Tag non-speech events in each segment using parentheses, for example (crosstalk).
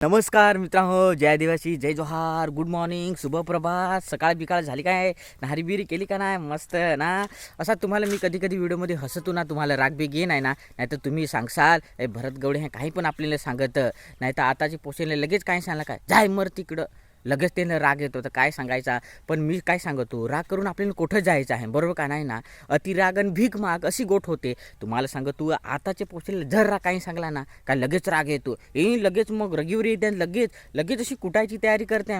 नमस्कार मित्रांनो जय आदिवासी जय जोहार गुड मॉर्निंग शुभप्रभात सकाळ बिकाळ झाली काय? नाहरीबिरी केली का नाही? मस्त ना? असा तुम्हाला मी कधी कधी व्हिडिओमध्ये हसतो ना तुम्हाला राग बी घे नाही ना? नाहीतर तुम्ही सांगसाल भरत गवडे हे काही पण आपल्याला सांगत. नाही तर आताचे पोषणले लगेच काय सांगला काय? जाय मर तिकडं. लगेच त्यानं राग येतो. तर काय सांगायचा? पण मी काय सांगतो? राग करून आपल्याला कुठं जायचं आहे? बरोबर का नाही ना? अतिराग आणि भीक माग अशी गोट होते. तुम्हाला सांगतो आताचे पोचले जर राग काही सांगला ना का लगेच राग येतो. येईन लगेच मग रगीवर येते आणि लगेच लगेच अशी कुटायची तयारी करते.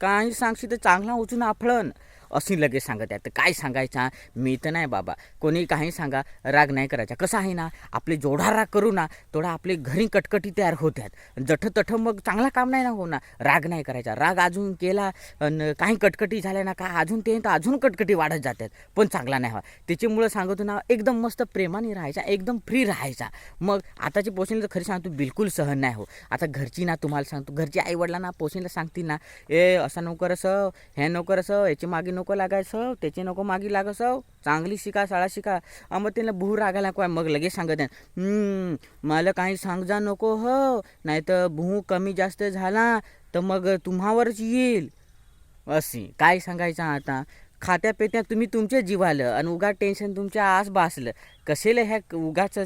काही सांगशी तर चांगला उचून आफळण अशी लगेच सांगत आहे तर काय सांगायचा? मी तर नाही बाबा. कोणी काही सांगा राग नाही करायचा. कसं आहे ना आपले जोडा राग करू ना थोडा आपले घरी कटकटी तयार होत्यात जठं तठं मग चांगला काम नाही ना होणार राग नाही करायचा. राग अजून केला काही कटकटी झाल्या ना का अजून ते तर अजून कटकटी वाढत जातात पण चांगला नाही व्हा त्याच्यामुळं सांगतो ना एकदम मस्त प्रेमाने राहायचा एकदम फ्री राहायचा. मग आताची पोषण तर खरी सांगतो बिलकुल सहन नाही हो आता घरची ना तुम्हाला सांगतो घरची आईवडिलांना पोषणला सांगतील ना ए असं नको असं हे नको असं याची मागे नको लागायचं त्याची नको मागे लागायचं चांगली शिका शाळा शिका. मग त्याला भू रागायला काय मग लगेच सांगत "हम्म, मला काही सांग जा नको हो नाही तर भू कमी जास्त झाला तर मग तुम्हावरच येईल. असे काय सांगायचं आता? खात्या पेत्या तुम्ही तुमच्या जीवालं आणि उगा टेन्शन तुमच्या आस बासलं. कसेले ह्या उगाच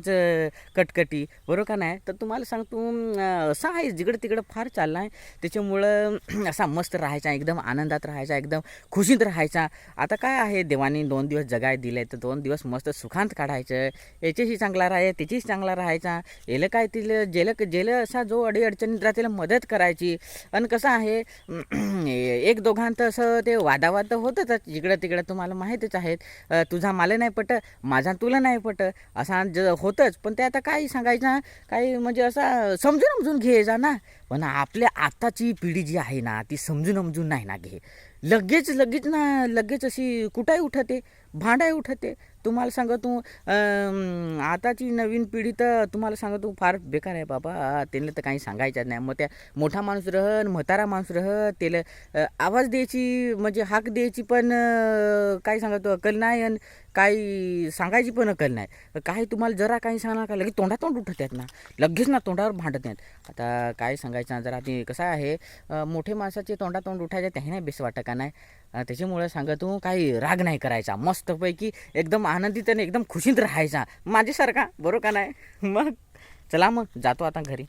कटकटी? बरोबर का नाही? तर तुम्हाला सांगतो अं, असं आहे जिकडं तिकडं फार चाललं आहे त्याच्यामुळं असा मस्त राहायचा एकदम आनंदात राहायचा एकदम खुशीत राहायचा. आता काय आहे देवाने दोन दिवस जगाय दिले तर दोन दिवस मस्त सुखांत काढायचं. याच्याशी चांगला राहाय त्याच्याशी चांगला राहायचा. याला काय तिला जेलं जेलं असा जो अडी अडचणीत राहते मदत करायची. आणि कसं आहे (clears throat) एक दोघांत असं ते वादावाद तर होतच. जिकडं तिकडं तुम्हाला माहीतच आहेत. तुझा मला नाही पट माझा तुला नाही पट असा ज होतंच. पण ते आता काही सांगायचं काही म्हणजे असा समजून समजून घे जा ना. पण आपल्या आताची पिढी जी आहे ना ती समजून समजून नाही ना घे. लगेच लगेच ना लगेच अशी कुठाही उठते भांडाही उठते. तुम्हाला सांगतो आताची नवीन पिढी तर तुम्हाला सांगतो फार बेकार आहे बाबा. त्यांना तर काही सांगायचं नाही. मग त्या मोठा माणूस रह म्हातारा माणूस रह त्याला आवाज द्यायची म्हणजे हाक द्यायची पण काय सांगतो अकल नाही आणि काही सांगायची पण अकल नाही. काही तुम्हाला जरा काही सांगणार का लगेच तोंडातोंड उठत आहेत ना. लगेच ना तोंडावर भांडत नाहीत. आता काय सांगायचं जरा ते कसं आहे मोठे माणसाचे तोंडातोंड उठायचे त्याही नाही बेस वाटत का नाही? त्याच्यामुळे सांगा सांगतो काही राग नाही करायचा. मस्तपैकी एकदम आनंदित आणि एकदम खुशीत राहायचा. माझ्यासारखा बरोबर का नाही? मग चला मग जातो आता घरी.